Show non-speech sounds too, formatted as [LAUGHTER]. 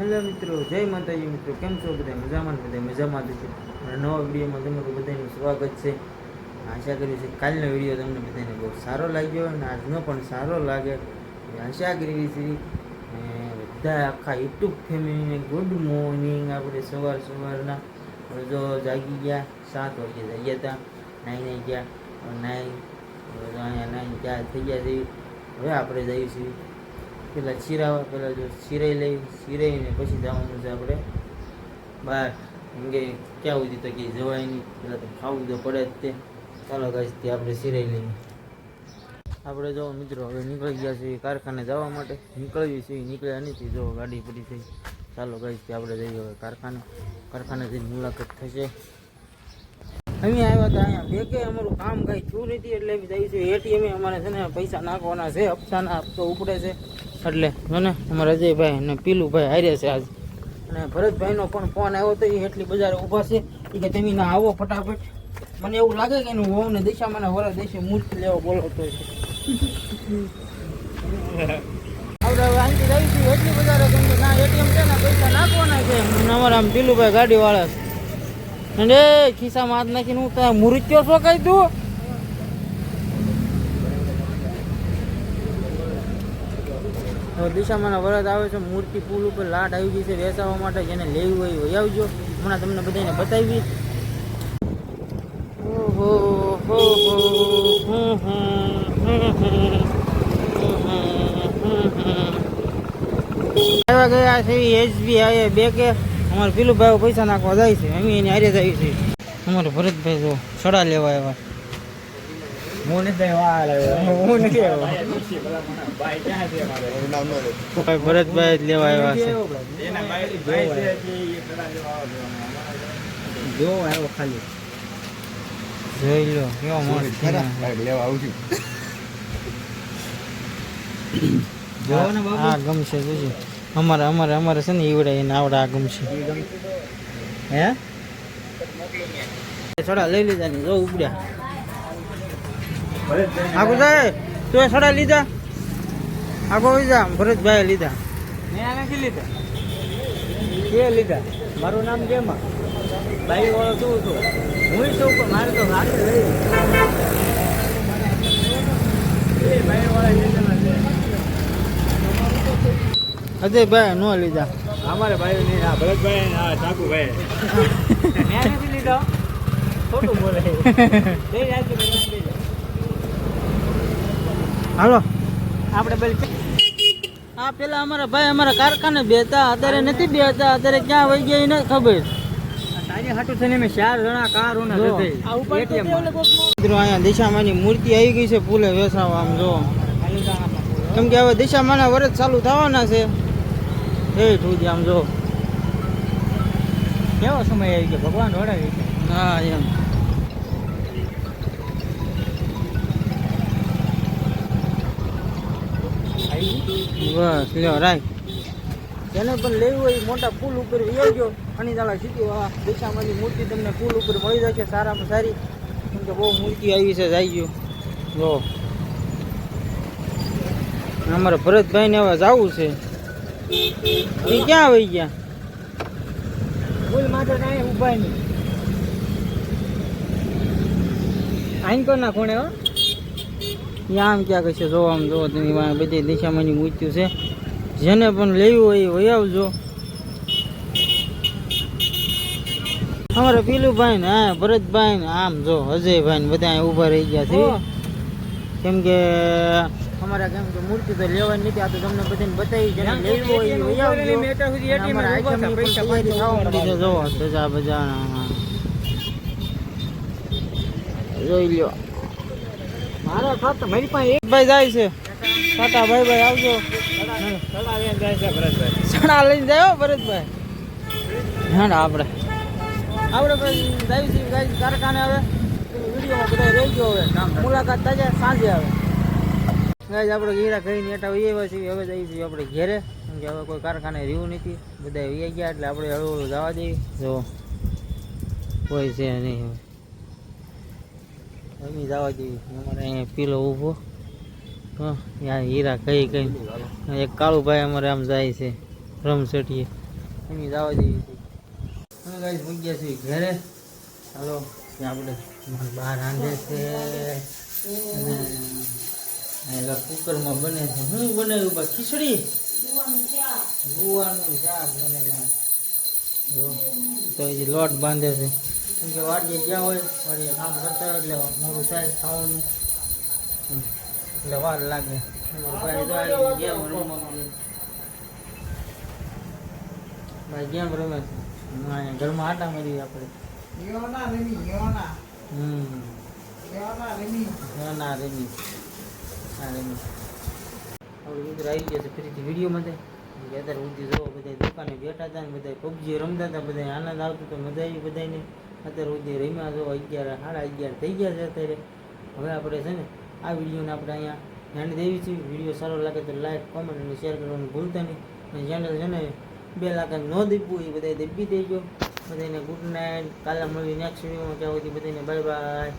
Hello મિત્રો, જય માતાજી મિત્રો, કેમ છો બધા? મજામાં બધા? મજામાં જ છે. નવા વિડીયોમાં તમારું બધાનું સ્વાગત છે. આશા કરી છે કાલનો વીડિયો તમને બધાને બહુ સારો લાગ્યો અને આજનો પણ સારો લાગે. આશા કરી છે બધા આખા યુટ્યુબ ફેમિલીને ગુડ મોર્નિંગ આપણે સવાર સવારના જો જાગી ગયા, સાત વાગે જાગ્યા હતા, નાઈ નાઈ ગયા નાઈ અહીંયા નાઈ ગયા થઈ ગયા છે હવે આપણે જઈએ પેલા ચીરાવા પેલા જો ચીરાઈ લઈ, ચીરાઈને પછી જવાનું છે આપણે બહાર. કેમ કે ક્યાં સુધી તો કે જવાય નહીં. પેલા તો ખાવું તો પડે જ તે. ચાલો ગાઈસ આપણે ચીરાઈ લઈએ. આપણે જો મિત્રો હવે નીકળી ગયા છીએ કારખાને જવા માટે. નીકળવી છે નીકળ્યા નથી. જો ગાડી પડી થઈ ચાલો ગાઈસ આપણે જઈએ હવે કારખાને. કારખાને જઈને મુલાકાત થશે. અહીંયા આવ્યા હતા, અહીંયા બે કે અમારું કામ કાંઈ થયું નથી એટલે જાય છે એટીએમ અમારે છે ને પૈસા નાખવાના છે, હપ્તાના હપ્તો ઉપડે છે. એટલે જો ને અમારા અજયભાઈ અને પીલુભાઈ હારે છે આજ. અને ભરતભાઈનો પણ ફોન આવ્યો તો એ એટલી બજારે ઊભા છે. એ કે તમે ના આવો ફટાફટ. મને એવું લાગે કે એનું દિશા મને વાળા દેશે મૂર્તિ લેવા બોલાવતો છે. હવે એટલી બજારે ના એટીએમ છે ને, પૈસા નાખવાના છે. અમારા આમ પીલુભાઈ ગાડીવાળા છે. અને ખિસ્સામાં હાથ નાખીને હું ત્યાં મૃત્યો છો કહી દઉં હવે દિશામાં વરદ આવે છે, મૂર્તિ પુલ ઉપર લાટ આવી ગઈ છે વેચાવા માટે, જેને લેવી હોય એ આવજો. હમણાં તમને બધાને બતાવી આવ્યા ગયા છે એસબીઆઈ બે કે અમારે પેલું ભાઈ પૈસા નાખવા જાય છે. અમે એની હારે જાય છે અમારે ભરતભાઈ જો સડા લેવા આવ્યા. હું નથી હું નથી આવ્યો ભરતભાઈ જ લેવા આવ્યા છે. જો આવ્યો ખાલી. જોઈ લો કેવો મસ્ત લેવા આવું છું. ને બાબુ. આ ગમશે જોજો. અમારે અમારે અમારે છે ને ઈવડે એને આવડે આ ગમશે હે? સડા લઈ લીધા ને જો ઉપડ્યા. આગળ જાય તો સડા લીધા. આગો લીધા ભરતભાઈ લીધા. મેં નથી લીધા? કે લીધા? મારું નામ કેમાં બાઈ વાળો શું છું હું છું પણ મારે તો રાતે લઈ એ ભાઈ વાળા લીધેલા છે. અજયભાઈ નો લીધા. અમારે ભાઈ નહીં આ ભરતભાઈ આ ઠાકુરભાઈ [LAUGHS] મેં નથી લીધો? ખોટું બોલે [LAUGHS] લઈ જાય છે ભાઈ લઈ જાય હાલો. આપણે બેલ આ પેલા અમારા ભાઈ અમારા કારખાને બેતા અત્યારે નથી બેતા અત્યારે ક્યાં વહી ગયા એને ખબર. તારી હાટું થઈને મેં ચાર જણા કારો ના જો. જતી મિત્રો અહીંયા દિશામાની મૂર્તિ આવી ગઈ છે પુલે વેસાવા આમ જો. કેમ કે હવે દિશામાના વરસ ચાલુ થવાના છે. એ ઠુજી આમ જો. કેવો સમય આવી ગયો? ભગવાન વડાવી છે. હા એમ. બસ લ્યો રાય જેને પણ લેવું હોય એ મોટા પુલ ઉપર ગયો અને તાલા સીધી આ દિશામાંની મૂર્તિ તમને પુલ ઉપર મળી જશે સારામાં સારી. કેમ કે બહુ મૂર્તિ આવી છે જાય ગયો જો. અમારે ભરતભાઈને હવે જવું છે. એ ક્યાં આવી ગયા? ફૂલ માત્ર કાંઈ ઊભા નહીં. આઈન કોના ખૂણે હો? આમ ક્યાં કહેશે? જો આમ જો વાં બધી દિશામાંની મૂર્તિઓ છે. જેને પણ લેવું હોય એ વહી આવજો. અમારે પીલુભાઈ ને હા ભરતભાઈ ને આમ જો અજયભાઈ ને બધા ઊભા રહી ગયા છે. કેમ કે અમારે કેમ કે મૂર્તિ તો લેવાની નથી આ તો તમને બધાને બતાવી જેને લેવું હોય એ વહી આવજો. અમારા આઈટમની પણ તૈયારી થવા માંડી છે જો ધજા બજા જોઈ લ્યો. મારા ફક્ત મારી પાસે એક ભાઈ જાય છે. ટાટા, ભાઈ ભાઈ, આવજો. સણા લઈને જાય ભરતભાઈ. હા આપણે. આપણે જાય છે ગાય કારખાને હવે. વિડીયોમાં બધા રહી ગયો હવે. મુલાકાત થાય સાંજે આવે. ગાય આપણે ગીરા કહીને એટા એવા છીએ. હવે જઈએ છીએ આપણે ઘેરે. કે હવે કોઈ કારખાને રહ્યું નથી. બધા વી ગયા, એટલે આપણે હળવું હળવું જવા દઈએ. જો, કોઈ છે નહીં હવે જવા જેવી. અમારે અહીંયા પીલો ઊભો. હા ત્યાં હીરા કઈ કઈ એક કાળુભાઈ અમારે આમ જાય છે રમસટીએ એની જવા જેવી છે. હવે ગાઈસ મૂકી છીએ ઘરે. ત્યાં આપણે બહાર રાંધે છે. અને કુકરમાં બને છે. હું બનાવ્યું બા, ખીચડી? ગુવાનું શાક. બનાવ્યું. તો લોટ બાંધે છે. કેમ કે વાડીએ ગયા હોય વાડીએ કામ કરતા હોય એટલે મોડું થાય ખાવાનું. એટલે વાર લાગે. ભાઈ કેમ રમે? છે ઘરમાં આટા મારી આપણે. હમ. ના રેમી ના રેમી આપણે મિત્ર આવી ગયા છે ફરીથી વિડીયોમાં અત્યારે સુધી જો બધા દુકાને બેઠા હતા ને બધા પબજી રમતા હતા બધા આનંદ આવતો હતો મજા આવી બધાને અત્યારે સુધી રમ્યા જો અગિયાર, સાડા અગિયાર થઈ ગયા છે અત્યારે. હવે આપણે છે ને આ વિડીયોને આપણે અહીંયા ધ્યાન દેવી છે. વીડિયો સારો લાગે તો લાઈક કોમેન્ટ અને શેર કરવાનું ભૂલતા નહીં. અને ચેનલ છે ને બે લાખ ન દીપવું એ બધા દીપી દેજો બધાને ગુડ નાઇટ કાલે મળી નેક્સ્ટ વિડીયોમાં ત્યાં સુધી બધાને બાય બાય